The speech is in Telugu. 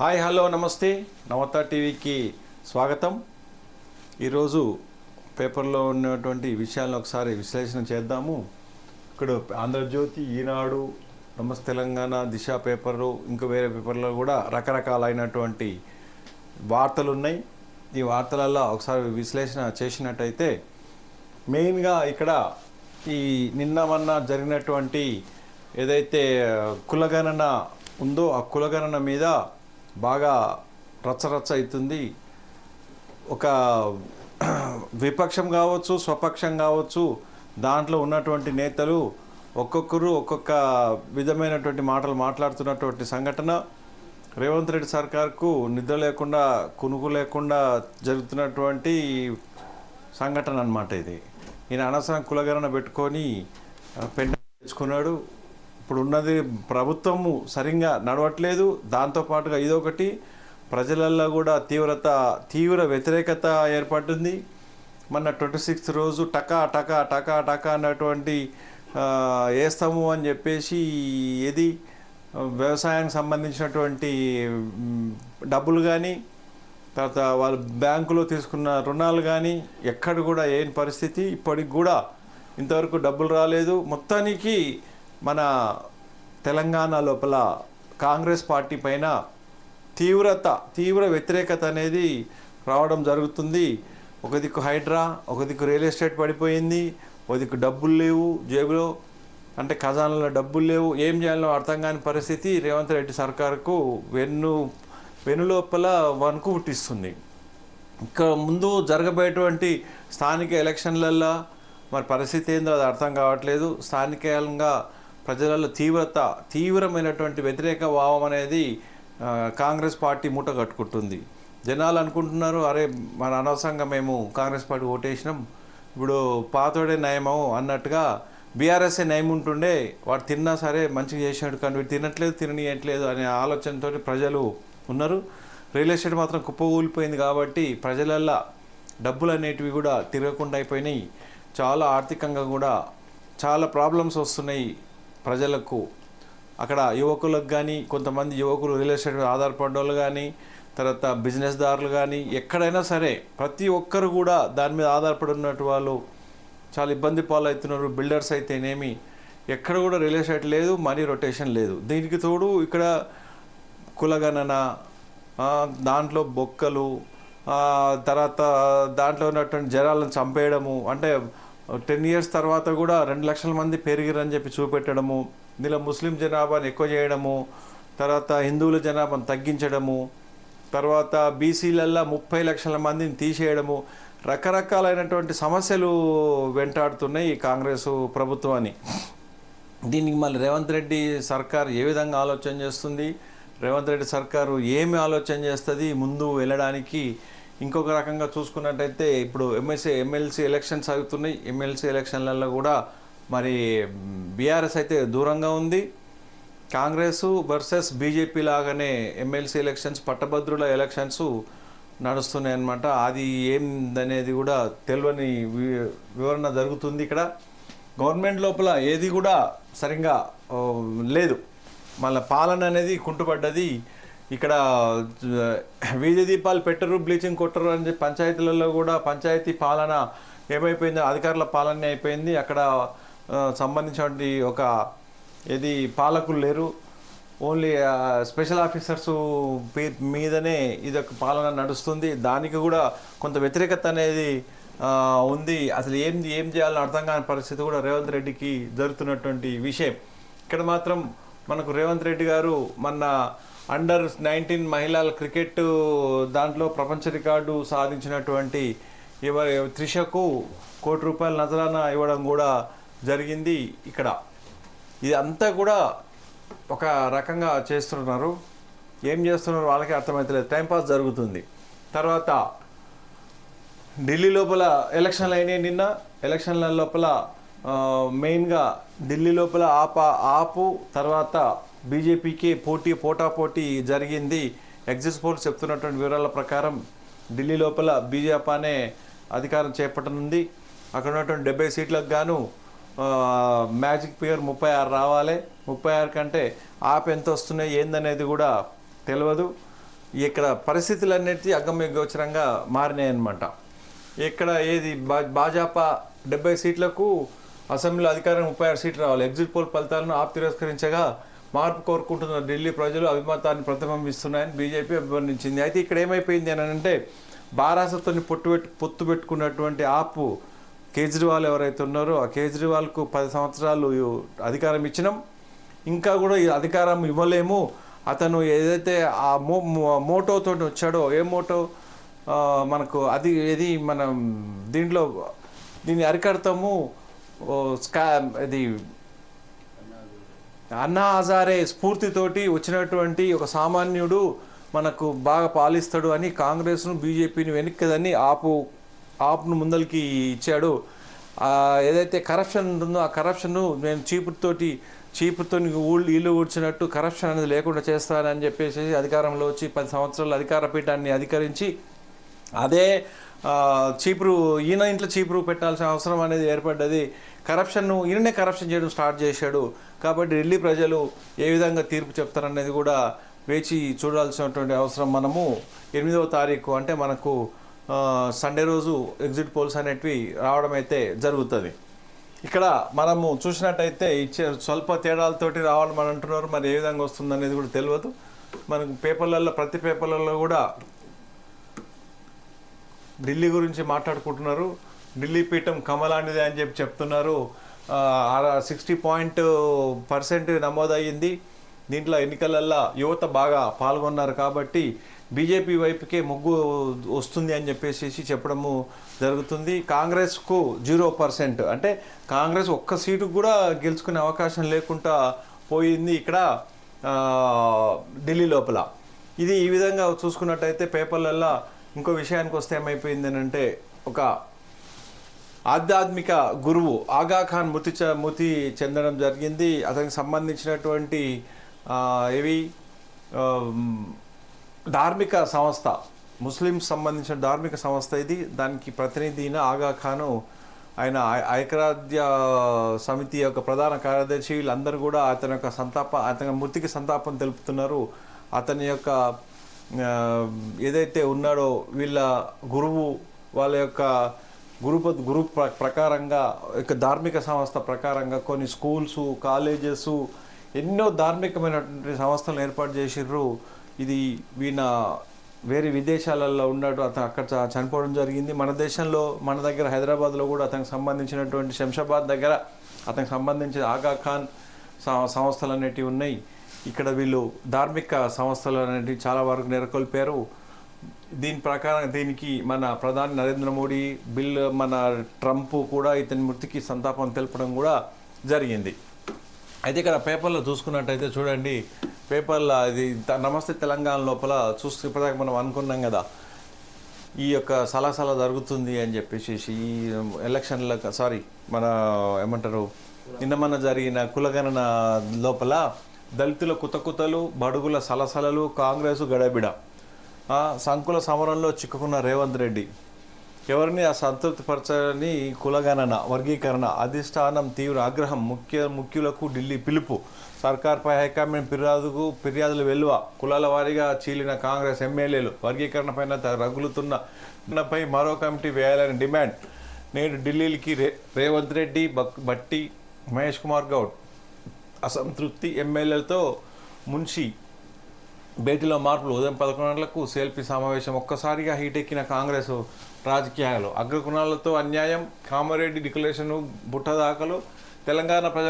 హాయ్ హలో నమస్తే. నవత టీవీకి స్వాగతం. ఈరోజు పేపర్లో ఉన్నటువంటి విషయాలను ఒకసారి విశ్లేషణ చేద్దాము. ఇక్కడ ఆంధ్రజ్యోతి ఈనాడు నమస్తే తెలంగాణ దిశ పేపరు ఇంకా వేరే పేపర్లో కూడా రకరకాలైనటువంటి వార్తలు ఉన్నాయి ఈ వార్తలలో ఒకసారి విశ్లేషణ చేసినట్టయితే మెయిన్గా ఇక్కడ ఈ నిన్న మొన్న జరిగినటువంటి ఏదైతే కులగణన ఉందో ఆ కులగణన మీద బాగా రచ్చరచ్చ అవుతుంది. ఒక విపక్షం కావచ్చు స్వపక్షం కావచ్చు దాంట్లో ఉన్నటువంటి నేతలు ఒక్కొక్కరు ఒక్కొక్క విధమైనటువంటి మాటలు మాట్లాడుతున్నటువంటి సంఘటన. రేవంత్ రెడ్డి సర్కార్కు నిద్ర లేకుండా కునుకు లేకుండా జరుగుతున్నటువంటి సంఘటన అనమాట ఇది. ఈయన అనవసరం కులగరణ పెట్టుకొని పెండ తెచ్చుకున్నాడు. ఇప్పుడు ఉన్నది ప్రభుత్వము సరిగ్గా నడవట్లేదు. దాంతోపాటుగా ఇదొకటి. ప్రజలల్లో కూడా తీవ్రత తీవ్ర వ్యతిరేకత ఏర్పడుతుంది. మొన్న ట్వంటీ సిక్స్త్ రోజు టకా టకా టకా టకా అన్నటువంటి వేస్తాము అని చెప్పేసి ఏది వ్యవసాయానికి సంబంధించినటువంటి డబ్బులు కానీ తర్వాత వాళ్ళు బ్యాంకులో తీసుకున్న రుణాలు కానీ ఎక్కడ కూడా ఏం పరిస్థితి. ఇప్పటికి కూడా ఇంతవరకు డబ్బులు రాలేదు. మొత్తానికి మన తెలంగాణ లోపల కాంగ్రెస్ పార్టీ పైన తీవ్రత తీవ్ర వ్యతిరేకత అనేది రావడం జరుగుతుంది. ఒక దిక్కు హైడ్రా ఒక దిక్కు రియల్ ఎస్టేట్ పడిపోయింది. ఒక దిక్కు డబ్బులు లేవు జేబులో. అంటే ఖజానాలో డబ్బులు లేవు. ఏం చేయాలో అర్థం కాని పరిస్థితి రేవంత్ రెడ్డి సర్కారుకు వెన్ను వెనులోపల వణుకు పుట్టిస్తుంది. ఇంకా ముందు జరగబోయేటువంటి స్థానిక ఎలక్షన్లల్లో మరి పరిస్థితి ఏందో అది అర్థం కావట్లేదు. స్థానికంగా ప్రజలలో తీవ్రత తీవ్రమైనటువంటి వ్యతిరేక భావం అనేది కాంగ్రెస్ పార్టీ మూట కట్టుకుంటుంది. జనాలు అనుకుంటున్నారు అరే మన అనవసరంగా మేము కాంగ్రెస్ పార్టీ ఓటేసినాం. ఇప్పుడు పాతోడే నయమో అన్నట్టుగా బీఆర్ఎస్ఏ నయం ఉంటుండే. వాడు తిన్నా సరే మంచిగా చేసినాడు కానీ వీడు తినట్లేదు తిననీయట్లేదు అనే ఆలోచనతో ప్రజలు ఉన్నారు. రియల్ ఎస్టేట్ మాత్రం కుప్పకూలిపోయింది కాబట్టి ప్రజలల్లా డబ్బులు అనేటివి కూడా తిరగకుండా అయిపోయినాయి. చాలా ఆర్థికంగా కూడా చాలా ప్రాబ్లమ్స్ వస్తున్నాయి. ప్రజలకు అక్కడ యువకులకు కానీ కొంతమంది యువకులు రియల్ ఎస్టేట్ మీద ఆధారపడ్డ వాళ్ళు కానీ తర్వాత బిజినెస్ దారులు కానీ ఎక్కడైనా సరే ప్రతి ఒక్కరు కూడా దాని మీద ఆధారపడి ఉన్నట్టు వాళ్ళు చాలా ఇబ్బంది పాలవుతున్నారు. బిల్డర్స్ అయితేనేమి ఎక్కడ కూడా రియల్ ఎస్టేట్ లేదు మనీ రొటేషన్ లేదు. దీనికి తోడు ఇక్కడ కులగణన దాంట్లో బొక్కలు తర్వాత దాంట్లో ఉన్నటువంటి జనాలను చంపేయడము అంటే టెన్ ఇయర్స్ తర్వాత కూడా రెండు లక్షల మంది పెరిగిరని చెప్పి చూపెట్టడము ఇలా ముస్లిం జనాభాని ఎక్కువ చేయడము తర్వాత హిందువుల జనాభాను తగ్గించడము తర్వాత బీసీలల్లో ముప్పై లక్షల మందిని తీసేయడము రకరకాలైనటువంటి సమస్యలు వెంటాడుతున్నాయి ఈ కాంగ్రెస్ ప్రభుత్వాన్ని దీనికి మళ్ళీ రేవంత్ రెడ్డి సర్కార్ ఏ విధంగా ఆలోచన చేస్తుంది? రేవంత్ రెడ్డి సర్కారు ఏమి ఆలోచన చేస్తుంది? ముందు వెళ్ళడానికి ఇంకొక రకంగా చూసుకున్నట్టయితే ఇప్పుడు ఎంఎస్ఏ ఎమ్మెల్సీ ఎలక్షన్స్ అవుతున్నాయి ఎమ్మెల్సీ ఎలక్షన్లలో కూడా మరి బీఆర్ఎస్ అయితే దూరంగా ఉంది. కాంగ్రెస్ వర్సెస్ బీజేపీ లాగానే ఎమ్మెల్సీ ఎలక్షన్స్ పట్టభద్రుల ఎలక్షన్స్ నడుస్తున్నాయి అనమాట అది ఏందనేది కూడా తెలియని వి- వివరణ జరుగుతుంది ఇక్కడ. గవర్నమెంట్ లోపల ఏది కూడా సరిగ్గా లేదు. మళ్ళీ పాలన అనేది కుంటుపడ్డది. ఇక్కడ వీధి దీపాలు పెట్టరు బ్లీచింగ్ కొట్టరు అని చెప్పి పంచాయతీలలో కూడా పంచాయతీ పాలన ఏమైపోయిందో అధికారుల పాలన అయిపోయింది. అక్కడ సంబంధించినటువంటి ఒక ఏది పాలకులు లేరు. ఓన్లీ స్పెషల్ ఆఫీసర్స్ మీదనే ఇది ఒక పాలన నడుస్తుంది. దానికి కూడా కొంత వ్యతిరేకత అనేది ఉంది. అసలు ఏం ఏం చేయాలని అర్థం కాని పరిస్థితి కూడా రేవంత్ రెడ్డికి జరుగుతున్నటువంటి విషయం. ఇక్కడ మాత్రం మనకు రేవంత్ రెడ్డి గారు మన అండర్ నైన్టీన్ మహిళల క్రికెట్ దాంట్లో ప్రపంచ రికార్డు సాధించినటువంటి ఎవరి త్రిషకు కోటి రూపాయల నజరానా ఇవ్వడం కూడా జరిగింది ఇక్కడ. ఇదంతా కూడా ఒక రకంగా చేస్తున్నారు. ఏం చేస్తున్నారు వాళ్ళకి అర్థమవుతలేదు టైంపాస్ జరుగుతుంది. తర్వాత ఢిల్లీ లోపల ఎలక్షన్లు అయినాయి నిన్న. ఎలక్షన్ల లోపల మెయిన్గా ఢిల్లీ లోపల ఆప ఆపు తర్వాత బీజేపీకి పోటీ పోటాపోటీ జరిగింది. ఎగ్జిట్ పోల్స్ చెప్తున్నటువంటి వివరాల ప్రకారం ఢిల్లీ లోపల బీజేపీనే అధికారం చేపట్టనుంది. అక్కడ ఉన్నటువంటి డెబ్బై సీట్లకు గాను మ్యాజిక్ ఫిగర్ ముప్పై ఆరు రావాలి. ముప్పై ఆరు కంటే ఆప్ ఎంత వస్తున్నాయి ఏందనేది కూడా తెలియదు ఇక్కడ పరిస్థితులన్నిటి అగమ్య గోచరంగా మారినాయి ఇక్కడ ఏది బా భాజపా డెబ్బై సీట్లకు అసెంబ్లీలో అధికారం ముప్పై ఆరు సీట్లు రావాలి. ఎగ్జిట్ పోల్ ఫలితాలను ఆప్ తిరస్కరించగా మార్పు కోరుకుంటున్న ఢిల్లీ ప్రజలు అభిమతాన్ని ప్రతిబింబిస్తున్నాయని బీజేపీ అభివర్ణించింది. అయితే ఇక్కడ ఏమైపోయింది అని అంటే బారాసతో పొట్టు పెట్టు పొత్తు పెట్టుకున్నటువంటి ఆపు కేజ్రీవాల్ ఎవరైతే ఉన్నారో ఆ కేజ్రీవాల్కు పది సంవత్సరాలు అధికారం ఇచ్చినాం. ఇంకా కూడా ఈ అధికారం ఇవ్వలేము. అతను ఏదైతే ఆ మో మోటోతో వచ్చాడో ఏ మోటో? మనకు అది ఏది? మనం దీంట్లో దీన్ని అరికడతాము. స్కా ఇది అన్నా హజారే స్ఫూర్తితోటి వచ్చినటువంటి ఒక సామాన్యుడు మనకు బాగా పాలిస్తాడు అని కాంగ్రెస్ను బీజేపీని వెనక్కదని ఆపు ఆపును ముందరికి ఇచ్చాడు. ఏదైతే కరప్షన్ ఉంటుందో ఆ కరప్షన్ను నేను చీపుతోటి చీపుతో ఊళ్ళు ఇల్లు ఊడ్చినట్టు కరప్షన్ అనేది లేకుండా చేస్తానని చెప్పేసి అధికారంలో వచ్చి పది సంవత్సరాలు అధికార పీఠాన్ని అధికరించి అదే చీపురు ఈయన ఇంట్లో చీపురు పెట్టాల్సిన అవసరం అనేది ఏర్పడ్డది. కరప్షన్ను ఈయననే కరప్షన్ చేయడం స్టార్ట్ చేశాడు. కాబట్టి ఢిల్లీ ప్రజలు ఏ విధంగా తీర్పు చెప్తారనేది కూడా వేచి చూడాల్సినటువంటి అవసరం మనము. ఎనిమిదవ తారీఖు అంటే మనకు సండే రోజు ఎగ్జిట్ పోల్స్ అనేటివి రావడం అయితే జరుగుతుంది. ఇక్కడ మనము చూసినట్టయితే ఇచ్చే స్వల్ప తేడాలతోటి రావాలని అంటున్నారు. మరి ఏ విధంగా వస్తుంది అనేది కూడా తెలియదు మనకు పేపర్లలో ప్రతి పేపర్లలో కూడా ఢిల్లీ గురించి మాట్లాడుకుంటున్నారు. ఢిల్లీ పీఠం కమలాంటిది అని చెప్పి చెప్తున్నారు. సిక్స్టీ పాయింట్ పర్సెంట్ నమోదయ్యింది. దీంట్లో ఎన్నికలల్లో యువత బాగా పాల్గొన్నారు కాబట్టి బీజేపీ వైపుకే మొగ్గు వస్తుంది అని చెప్పేసి చెప్పడము జరుగుతుంది. కాంగ్రెస్కు జీరో పర్సెంట్. అంటే కాంగ్రెస్ ఒక్క సీటు కూడా గెలుచుకునే అవకాశం లేకుండా పోయింది ఇక్కడ ఢిల్లీ లోపల. ఇది ఈ విధంగా చూసుకున్నట్టయితే పేపర్లల్లో ఇంకో విషయానికి వస్తే ఏమైపోయింది అంటే ఒక ఆధ్యాత్మిక గురువు ఆగా ఖాన్ మృతి చ- మృతి చెందడం జరిగింది. అతనికి సంబంధించినటువంటి ఏవి ధార్మిక సంస్థ ముస్లింస్ సంబంధించిన ధార్మిక సంస్థ ఇది. దానికి ప్రతినిధి అయిన ఆగా ఆయన ఐక్యరాజ్య సమితి యొక్క ప్రధాన కార్యదర్శి. వీళ్ళందరూ కూడా అతని యొక్క సంతాప అతని మృతికి సంతాపం తెలుపుతున్నారు. అతని యొక్క ఏదైతే ఉన్నాడో వీళ్ళ గురువు వాళ్ళ యొక్క గురు గురు ప్ర- ప్రకారంగా యొక్క ధార్మిక సంస్థ ప్రకారంగా కొన్ని స్కూల్స్ కాలేజెస్ ఎన్నో ధార్మికమైనటువంటి సంస్థలు ఏర్పాటు చేసిర్రు. ఇది వీణ వేరే విదేశాలలో ఉన్నాడు అతను అక్కడ చనిపోవడం జరిగింది. మన దేశంలో మన దగ్గర హైదరాబాద్లో కూడా అతనికి సంబంధించినటువంటి శంషాబాద్ దగ్గర అతనికి సంబంధించిన ఆగా ఖాన్ సంస్థలు అనేటివి ఉన్నాయి. ఇక్కడ వీళ్ళు ధార్మిక సంస్థలు అనేవి చాలా వరకు నెలకొల్పారు. దీని ప్రకారం దీనికి మన ప్రధాని నరేంద్ర మోడీ బిల్ మన ట్రంప్ కూడా ఇతని మృతికి సంతాపం తెలపడం కూడా జరిగింది. అయితే ఇక్కడ పేపర్లో చూసుకున్నట్టయితే చూడండి పేపర్లో ఇది నమస్తే తెలంగాణ లోపల చూస్తే ఇప్పటిదాకా మనం అనుకున్నాం కదా ఈ యొక్క సలాసల జరుగుతుంది అని చెప్పేసి ఈ ఎలక్షన్ల సారీ మన ఏమంటారు నిన్న మన జరిగిన కులగణన లోపల దళితుల కుతకుతలు బడుగుల సలసలలు కాంగ్రెస్ గడబిడ. సంకుల సమరంలో చిక్కుకున్న రేవంత్ రెడ్డి. ఎవరిని ఆ సంతృప్తిపరచని కులగణన వర్గీకరణ అధిష్టానం తీవ్ర ఆగ్రహం ముఖ్య ముఖ్యులకు ఢిల్లీ పిలుపు. సర్కార్పై హైకమాండ్ ఫిర్యాదుకు ఫిర్యాదులు వెలువ కులాల వారీగా చీలిన కాంగ్రెస్ ఎమ్మెల్యేలు వర్గీకరణ పైన రగులుతున్నపై మరో కమిటీ వేయాలని డిమాండ్. నేడు ఢిల్లీకి రేవంత్ రెడ్డి బక్ బట్టి మహేష్ కుమార్ గౌడ్. అసంతృప్తి ఎమ్మెల్యేలతో మున్షి భేటీలో మార్పులు ఉదయం పదకొండు గంటలకు సమావేశం ఒక్కసారిగా హీటెక్కిన కాంగ్రెస్ రాజకీయాలు. అగ్రకుణాలతో అన్యాయం కామారెడ్డి డిక్లరేషన్ బుట్టదాకలు తెలంగాణ ప్రజా